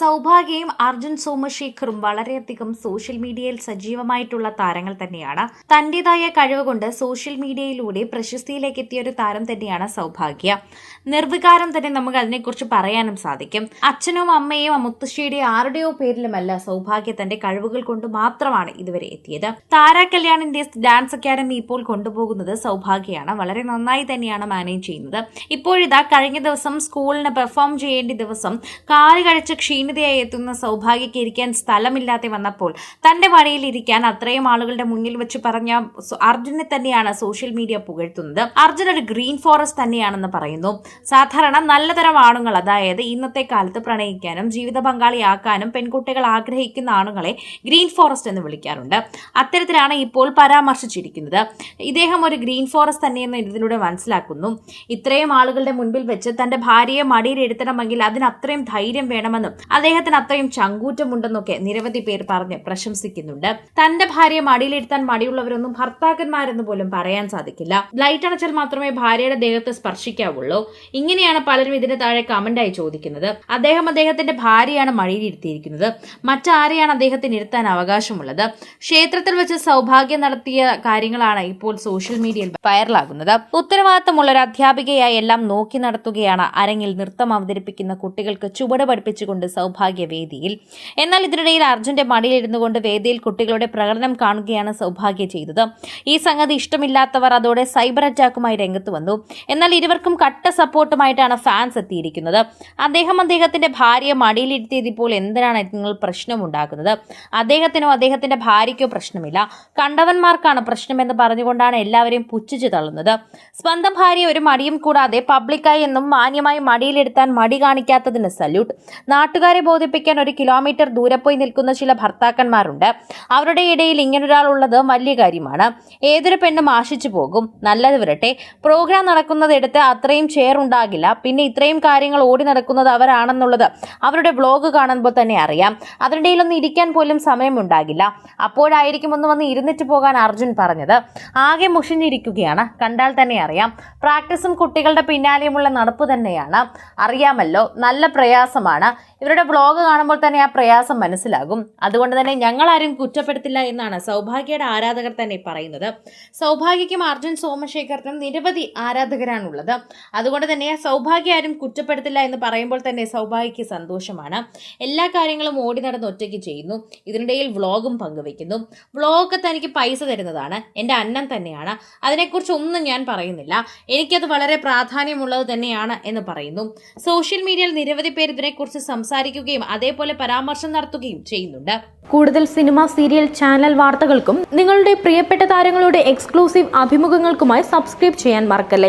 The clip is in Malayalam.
സൗഭാഗ്യയും അർജുൻ സോമശേഖറും വളരെയധികം സോഷ്യൽ മീഡിയയിൽ സജീവമായിട്ടുള്ള താരങ്ങൾ തന്നെയാണ്. തന്റേതായ കഴിവ് കൊണ്ട് സോഷ്യൽ മീഡിയയിലൂടെ പ്രശസ്തിയിലേക്ക് എത്തിയ ഒരു താരം തന്നെയാണ് സൗഭാഗ്യ. നിർവികാരം തന്നെ നമുക്ക് അതിനെക്കുറിച്ച് പറയാനും സാധിക്കും. അച്ഛനും അമ്മയും മുത്തശ്ശിയുടെയും ആരുടെയോ പേരിലുമല്ല സൗഭാഗ്യ തന്റെ കഴിവുകൾ കൊണ്ട് മാത്രമാണ് ഇതുവരെ എത്തിയത്. താര കല്യാണിന്റെ ഡാൻസ് അക്കാദമി ഇപ്പോൾ കൊണ്ടുപോകുന്നത് സൗഭാഗ്യയാണ്. വളരെ നന്നായി തന്നെയാണ് മാനേജ് ചെയ്യുന്നത്. ഇപ്പോഴിതാ കഴിഞ്ഞ ദിവസം സ്കൂളിന് പെർഫോം ചെയ്യേണ്ട ദിവസം കാൽ കഴിച്ച് ക്ഷീണിതയായി എത്തുന്ന സൗഭാഗ്യയ്ക്ക് ഇരിക്കാൻ സ്ഥലമില്ലാതെ വന്നപ്പോൾ തന്റെ വഴിയിൽ ഇരിക്കാൻ അത്രയും ആളുകളുടെ മുന്നിൽ വെച്ച് പറഞ്ഞ അർജുനെ തന്നെയാണ് സോഷ്യൽ മീഡിയ പുകഴ്ത്തുന്നത്. അർജുൻ ഒരു ഗ്രീൻ ഫോറസ്റ്റ് തന്നെയാണെന്ന് പറയുന്നു. സാധാരണ നല്ലതരം ആണുങ്ങൾ അതായത് ഇന്നത്തെ കാലത്ത് പ്രണയിക്കാനും ജീവിത പങ്കാളിയാക്കാനും പെൺകുട്ടികൾ ആഗ്രഹിക്കുന്ന ആണുങ്ങളെ ഗ്രീൻ ഫോറസ്റ്റ് എന്ന് വിളിക്കാറുണ്ട്. അത്തരത്തിലാണ് ഇപ്പോൾ പരാമർശിച്ചിരിക്കുന്നത്. ഇദ്ദേഹം ഒരു ഗ്രീൻ ഫോറസ്റ്റ് തന്നെയെന്ന് ഇതിലൂടെ മനസ്സിലാക്കുന്നു. ഇത്രയും ആളുകളുടെ മുൻപിൽ വെച്ച് തന്റെ ഭാര്യയെ മടിയിലെടുത്തണമെങ്കിൽ അതിന് അത്രയും ധൈര്യം വേണമെന്നും അദ്ദേഹത്തിന് അത്രയും ചങ്കൂറ്റമുണ്ടെന്നൊക്കെ നിരവധി പേർ പറഞ്ഞ് പ്രശംസിക്കുന്നുണ്ട്. തന്റെ ഭാര്യയെ മടിയിലെടുത്താൻ മടിയുള്ളവരൊന്നും ഭർത്താക്കന്മാരെന്ന് പോലും പറയാൻ സാധിക്കില്ല. ലൈറ്റ് അണച്ചാൽ മാത്രമേ ഭാര്യയുടെ ദേഹത്തെ സ്പർശിക്കാവുള്ളൂ. ഇങ്ങനെയാണ് പലരും ഇതിന് താഴെ കമന്റായി ചോദിക്കുന്നത്. അദ്ദേഹം അദ്ദേഹത്തിന്റെ ഭാര്യയാണ് മടിയിലിരുത്തിയിരിക്കുന്നത്. മറ്റാരെയാണ് അദ്ദേഹത്തിന് ഇരുത്താൻ അവകാശമുള്ളത്? ക്ഷേത്രത്തിൽ വെച്ച് സൗഭാഗ്യം നടത്തിയ കാര്യങ്ങളാണ് ഇപ്പോൾ സോഷ്യൽ മീഡിയയിൽ വൈറലാകുന്നത് ഉത്തരവാദിത്തമുള്ള ഒരു അധ്യാപികയായി എല്ലാം നോക്കി നടത്തുകയാണ് അരങ്ങിൽ നൃത്തം അവതരിപ്പിക്കുന്ന കുട്ടികൾക്ക് ചുവട് പഠിപ്പിച്ചുകൊണ്ട് സൗഭാഗ്യ വേദിയിൽ എന്നാൽ ഇതിനിടയിൽ അർജുന്റെ മടിയിലിരുന്നു കൊണ്ട് വേദിയിൽ കുട്ടികളുടെ പ്രകടനം കാണുകയാണ് സൗഭാഗ്യ ചെയ്തത്. ഈ സംഗതി ഇഷ്ടമില്ലാത്തവർ അതോടെ സൈബർ അറ്റാക്കുമായി രംഗത്ത് വന്നു. എന്നാൽ ഇരുവർക്കും കട്ട സപ്പോർട്ടുമായിട്ടാണ് ഫാൻസ് എത്തിയിരിക്കുന്നത്. അദ്ദേഹം അദ്ദേഹത്തിന്റെ ഭാര്യയെ മടിയിലിരുത്തിയത് ഇപ്പോൾ എന്തിനാണ് നിങ്ങൾ പ്രശ്നമുണ്ടാക്കുന്നത്? അദ്ദേഹത്തിനോ അദ്ദേഹത്തിന്റെ ഭാര്യയ്ക്കോ പ്രശ്നമില്ല. കണ്ടവന്മാർക്കാണ് പ്രശ്നമെന്ന് പറഞ്ഞുകൊണ്ടാണ് എല്ലാവരെയും പുച്ഛിച്ചു തള്ളുന്നത്. സ്വന്തം ഭാര്യ ഒരു മടിയും കൂടാതെ പബ്ലിക്കായി എന്നും മാന്യമായി മടിയിലെടുത്താൻ മടി കാണിക്കാത്തതിന് സല്യൂട്ട് നാട്ടുകാരെ ബോധിപ്പിക്കാൻ ഒരു കിലോമീറ്റർ ദൂരെ പോയി നിൽക്കുന്ന ചില ഭർത്താക്കന്മാരുണ്ട്. അവരുടെ ഇടയിൽ ഇങ്ങനൊരാൾ ഉള്ളത് വലിയ കാര്യമാണ്. ഏതൊരു പെണ്ണും ആശിച്ചു പോകും. നല്ലത് വരട്ടെ. പ്രോഗ്രാം നടക്കുന്നതെടുത്ത് അത്രയും ചെയർ ഉണ്ടാകില്ല. പിന്നെ ഇത്രയും കാര്യങ്ങൾ ഓടി നടക്കുന്നത് അവരാണെന്നുള്ളത് അവരുടെ വ്ലോഗ് കാണുമ്പോൾ തന്നെ അറിയാം. അതിനിടയിലൊന്നും ഇരിക്കാൻ പോലും സമയമുണ്ടാകില്ല അപ്പോഴായിരിക്കും ഒന്ന് വന്ന് ഇരുന്നിട്ട് പോകാൻ അർജുൻ പറഞ്ഞത്. ആകെ മുഷിഞ്ഞിരിക്കുകയാണ്. കണ്ടാൽ തന്നെ അറിയാം. പ്രാക്ടീസും കുട്ടികളുടെ പിന്നാലെയുമുള്ള നടപ്പ് തന്നെയാണ്. അറിയാമല്ലോ നല്ല പ്രയാസമാണ്. ഇവരുടെ വ്ളോഗ് കാണുമ്പോൾ തന്നെ ആ പ്രയാസം മനസ്സിലാകും. അതുകൊണ്ട് തന്നെ ഞങ്ങളാരും കുറ്റപ്പെടുത്തില്ല എന്നാണ് സൗഭാഗ്യയുടെ ആരാധകർ തന്നെ പറയുന്നത്. സൗഭാഗ്യയ്ക്കും അർജുൻ സോമശേഖറിനും നിരവധി ആരാധകരാണുള്ളത്. അതുകൊണ്ട് തന്നെ സൗഭാഗ്യ ആരും കുറ്റപ്പെടുത്തില്ല എന്ന് പറയുമ്പോൾ തന്നെ സൗഭാഗ്യയ്ക്ക് സന്തോഷമാണ്. എല്ലാ കാര്യങ്ങളും ഓടി നടന്ന് ഒറ്റയ്ക്ക് ചെയ്യുന്നു. ഇതിനിടയിൽ വ്ളോഗും പങ്കുവെക്കുന്നു വ്ളോഗൊക്കെ തനിക്ക് പൈസ തരുന്നതാണ്. എന്റെ അന്നം തന്നെയാണ്. അതിനെക്കുറിച്ച് ഒന്നും ഞാൻ പറയുന്നില്ല. എനിക്കത് വളരെ പ്രാധാന്യമുള്ളത് തന്നെയാണ് എന്ന് പറയുന്നു. സോഷ്യൽ മീഡിയയിൽ നിരവധി പേർ ഇതിനെക്കുറിച്ച് സംസാരിക്കുകയും അതേപോലെ പരാമർശം നടത്തുകയും ചെയ്യുന്നുണ്ട്. കൂടുതൽ സിനിമ സീരിയൽ ചാനൽ വാർത്തകൾക്കും നിങ്ങളുടെ പ്രിയപ്പെട്ട താരങ്ങളുടെ എക്സ്ക്ലൂസീവ് അഭിമുഖങ്ങൾക്കുമായി സബ്സ്ക്രൈബ് ചെയ്യാൻ മറക്കല്ലേ?